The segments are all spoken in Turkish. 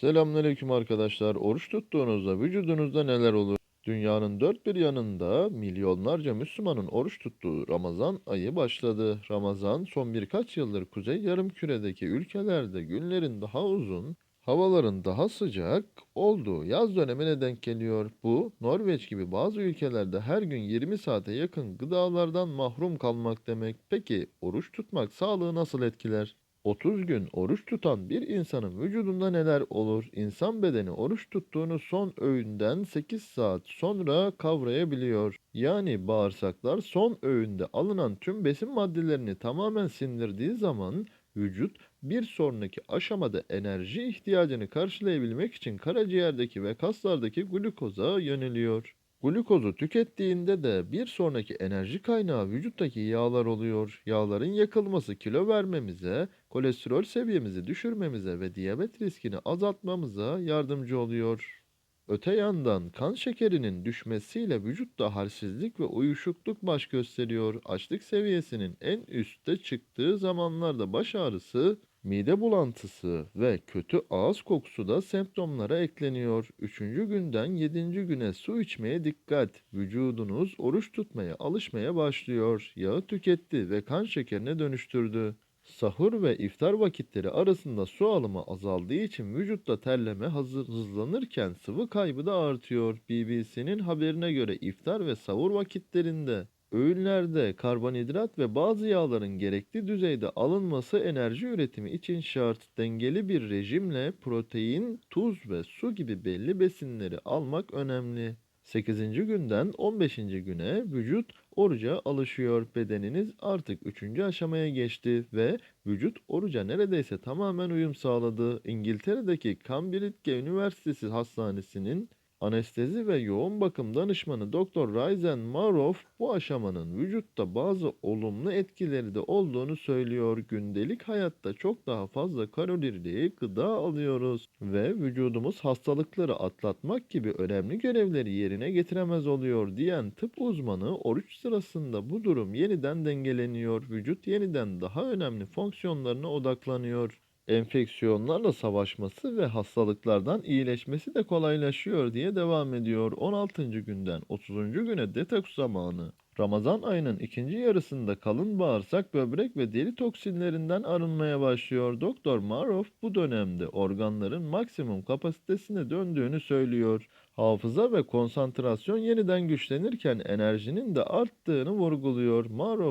Selamünaleyküm arkadaşlar. Oruç tuttuğunuzda vücudunuzda neler olur? Dünyanın dört bir yanında milyonlarca Müslümanın oruç tuttuğu Ramazan ayı başladı. Ramazan son birkaç yıldır Kuzey Yarımküre'deki ülkelerde günlerin daha uzun, havaların daha sıcak olduğu yaz dönemine denk geliyor. Bu Norveç gibi bazı ülkelerde her gün 20 saate yakın gıdalardan mahrum kalmak demek. Peki oruç tutmak sağlığı nasıl etkiler? 30 gün oruç tutan bir insanın vücudunda neler olur? İnsan bedeni oruç tuttuğunu son öğünden 8 saat sonra kavrayabiliyor. Yani bağırsaklar son öğünde alınan tüm besin maddelerini tamamen sindirdiği zaman vücut bir sonraki aşamada enerji ihtiyacını karşılayabilmek için karaciğerdeki ve kaslardaki glukoza yöneliyor. Glukozu tükettiğinde de bir sonraki enerji kaynağı vücuttaki yağlar oluyor. Yağların yakılması kilo vermemize, kolesterol seviyemizi düşürmemize ve diyabet riskini azaltmamıza yardımcı oluyor. Öte yandan kan şekerinin düşmesiyle vücutta halsizlik ve uyuşukluk baş gösteriyor. Açlık seviyesinin en üstte çıktığı zamanlarda baş ağrısı, mide bulantısı ve kötü ağız kokusu da semptomlara ekleniyor. Üçüncü günden yedinci güne su içmeye dikkat. Vücudunuz oruç tutmaya alışmaya başlıyor. Yağı tüketti ve kan şekerine dönüştürdü. Sahur ve iftar vakitleri arasında su alımı azaldığı için vücutta terleme hazır hızlanırken sıvı kaybı da artıyor. BBC'nin haberine göre iftar ve sahur vakitlerinde öğünlerde karbonhidrat ve bazı yağların gerekli düzeyde alınması enerji üretimi için şart. Dengeli bir rejimle protein, tuz ve su gibi belli besinleri almak önemli. 8. günden 15. güne vücut oruca alışıyor. Bedeniniz artık 3. aşamaya geçti ve vücut oruca neredeyse tamamen uyum sağladı. İngiltere'deki Cambridge Üniversitesi Hastanesi'nin anestezi ve yoğun bakım danışmanı Dr. Ryzen Maroff bu aşamanın vücutta bazı olumlu etkileri de olduğunu söylüyor. Gündelik hayatta çok daha fazla kalorili gıda alıyoruz ve vücudumuz hastalıkları atlatmak gibi önemli görevleri yerine getiremez oluyor diyen tıp uzmanı oruç sırasında bu durum yeniden dengeleniyor. Vücut yeniden daha önemli fonksiyonlarına odaklanıyor enfeksiyonlarla savaşması ve hastalıklardan iyileşmesi de kolaylaşıyor diye devam ediyor. 16. günden 30. güne detoks zamanı. Ramazan ayının ikinci yarısında kalın bağırsak, böbrek ve deri toksinlerinden arınmaya başlıyor. Doktor Maroff bu dönemde organların maksimum kapasitesine döndüğünü söylüyor. Hafıza ve konsantrasyon yeniden güçlenirken enerjinin de arttığını vurguluyor.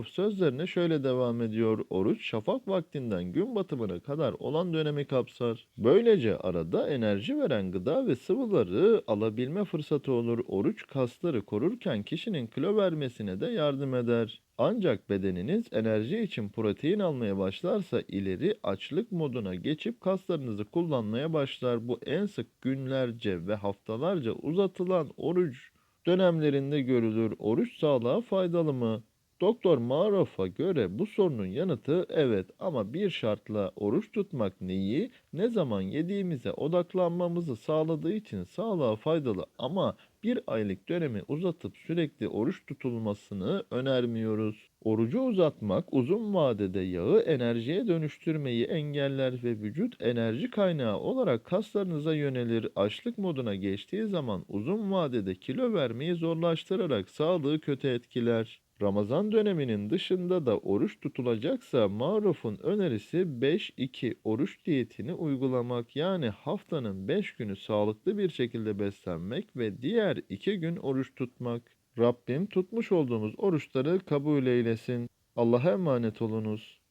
Maroff sözlerine şöyle devam ediyor. Oruç şafak vaktinden gün batımına kadar olan dönemi kapsar. Böylece arada enerji veren gıda ve sıvıları alabilme fırsatı olur. Oruç kasları korurken kişinin kilo vermesine de yardım eder. Ancak bedeniniz enerji için protein almaya başlarsa ileri açlık moduna geçip kaslarınızı kullanmaya başlar. Bu en sık günlerce ve haftalarca uzatılan oruç dönemlerinde görülür. Oruç sağlığa faydalı mı? Doktor Marof'a göre bu sorunun yanıtı evet ama bir şartla oruç tutmak neyi, ne zaman yediğimize odaklanmamızı sağladığı için sağlığa faydalı ama bir aylık dönemi uzatıp sürekli oruç tutulmasını önermiyoruz. Orucu uzatmak uzun vadede yağı enerjiye dönüştürmeyi engeller ve vücut enerji kaynağı olarak kaslarınıza yönelir. Açlık moduna geçtiği zaman uzun vadede kilo vermeyi zorlaştırarak sağlığı kötü etkiler. Ramazan döneminin dışında da oruç tutulacaksa Maruf'un önerisi 5-2 oruç diyetini uygulamak yani haftanın 5 günü sağlıklı bir şekilde beslenmek ve diğer 2 gün oruç tutmak. Rabbim tutmuş olduğumuz oruçları kabul eylesin. Allah'a emanet olunuz.